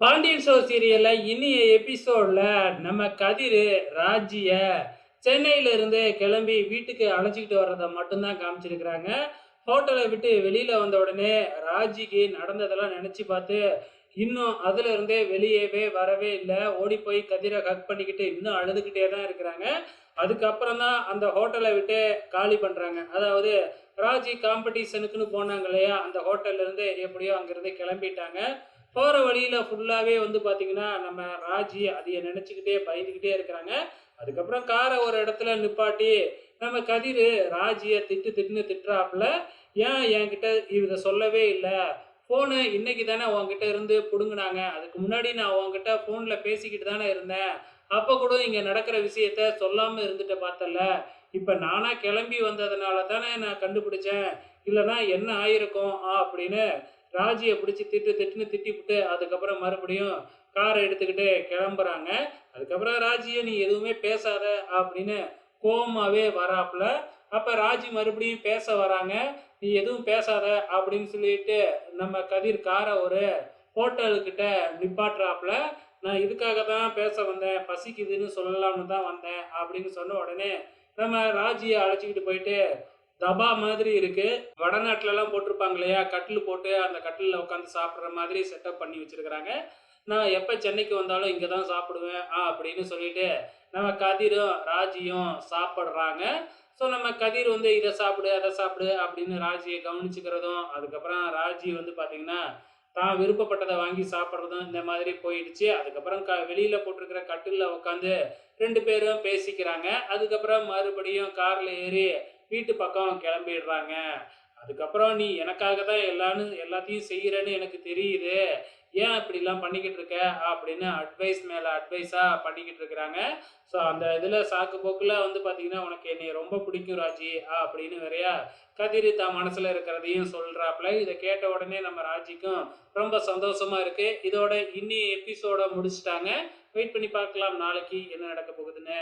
Pandian show சீரியல்ல இனிய எபிசோட்ல நம்ம கதிர் ராஜிய சென்னையில இருந்து கிளம்பி வீட்டுக்கு அழைச்சிக்கிட்டு வர்றதை மட்டும்தான் காமிச்சிருக்கிறாங்க. ஹோட்டலை விட்டு வெளியில வந்த உடனே ராஜிக்கு நடந்ததெல்லாம் நினைச்சு பார்த்து இன்னும் அதுல இருந்தே வெளியவே வரவே இல்லை. ஓடி போய் கதிரை ஹக் பண்ணிக்கிட்டு இன்னும் அழுதுகிட்டே தான் இருக்கிறாங்க. அதுக்கப்புறம் தான் அந்த ஹோட்டலை விட்டு காலி பண்ணுறாங்க அதாவது ராஜி காம்படிஷனுக்குன்னு போனாங்க இல்லையா? அந்த ஹோட்டல்லேருந்து எப்படியோ அங்கேருந்து கிளம்பிட்டாங்க. போகிற வழியில் ஃபுல்லாகவே வந்து பார்த்தீங்கன்னா நம்ம ராஜி அதையை நினச்சிக்கிட்டே பயந்துக்கிட்டே இருக்கிறாங்க. அதுக்கப்புறம் காரை ஒரு இடத்துல நிப்பாட்டி நம்ம கதிர் ராஜியை திட்டு திட்டுன்னு திட்டுறாப்புல ஏன் என்கிட்ட இதை சொல்லவே இல்லை? ஃபோனு இன்னைக்கு தானே உங்ககிட்ட இருந்து பிடுங்கினாங்க. அதுக்கு முன்னாடி நான் உங்ககிட்ட ஃபோனில் பேசிக்கிட்டு தானே இருந்தேன். அப்போ கூட இங்கே நடக்கிற விஷயத்த சொல்லாமல் இருந்துட்டு பார்த்தல இப்போ நானாக கிளம்பி வந்ததுனால தானே நான் கண்டுபிடிச்சேன். இல்லைன்னா என்ன ஆயிருக்கும்? ஆ அப்படின்னு ராஜியை பிடிச்சி திட்டு திட்டுன்னு திட்டிவிட்டு அதுக்கப்புறம் மறுபடியும் காரை எடுத்துக்கிட்டு கிளம்புறாங்க. அதுக்கப்புறம் ராஜியை நீ எதுவுமே பேசாத அப்படின்னு கோபமாகவே வராப்புல. அப்போ ராஜி மறுபடியும் பேச வராங்க. நீ எதுவும் பேசாத அப்படின்னு சொல்லிட்டு நம்ம கதிர் காரை ஒரு ஹோட்டலுக்கிட்ட நிப்பாட்டுறாப்புல. நான் இதுக்காக தான் பேச வந்தேன் பசிக்குதுன்னு சொல்லலாம்னு தான் வந்தேன் அப்படின்னு சொன்ன உடனே நம்ம ராஜியை அழைச்சிக்கிட்டு போயிட்டு தபா மாதிரி இருக்கு. வடநாட்டுல எல்லாம் போட்டிருப்பாங்க இல்லையா கட்டில் போட்டு அந்த கட்டிலில் உட்காந்து சாப்பிட்ற மாதிரி செட்டப் பண்ணி வச்சிருக்கிறாங்க. நான் எப்போ சென்னைக்கு வந்தாலும் இங்கே தான் சாப்பிடுவேன் ஆ அப்படின்னு சொல்லிட்டு நம்ம கதிரும் ராஜியும் சாப்பிட்றாங்க. ஸோ நம்ம கதிர் வந்து இதை சாப்பிடு அதை சாப்பிடு அப்படின்னு ராஜியை கவனிச்சுக்கிறதும் அதுக்கப்புறம் ராஜி வந்து பார்த்தீங்கன்னா தான் விருப்பப்பட்டதை வாங்கி சாப்பிட்றதும் இந்த மாதிரி போயிடுச்சு. அதுக்கப்புறம் க வெளியில் போட்டிருக்கிற கட்டிலில் உட்காந்து ரெண்டு பேரும் பேசிக்கிறாங்க. அதுக்கப்புறம் மறுபடியும் காரில் ஏறி வீட்டு பக்கம் கிளம்பிடுறாங்க. அதுக்கப்புறம் நீ எனக்காக தான் எல்லாரும் எல்லாத்தையும் செய்கிறேன்னு எனக்கு தெரியுது. ஏன் இப்படிலாம் பண்ணிக்கிட்டு இருக்க? அப்படின்னு அட்வைஸ் மேலே அட்வைஸாக பண்ணிக்கிட்டு இருக்கிறாங்க. ஸோ அந்த இதில் சாக்கு போக்கில் வந்து பார்த்தீங்கன்னா உனக்கு என்னை ரொம்ப பிடிக்கும் ராஜி ஆ அப்படின்னு வேறையா கதிர் தான் மனசில் இருக்கிறதையும் சொல்கிறாப்புல இதை கேட்ட உடனே நம்ம ராஜிக்கும் ரொம்ப சந்தோஷமாக இருக்குது இதோட இன்னி எபிசோட முடிச்சிட்டாங்க. வெயிட் பண்ணி பார்க்கலாம். நாளைக்கு என்ன நடக்க போகுதுன்னு.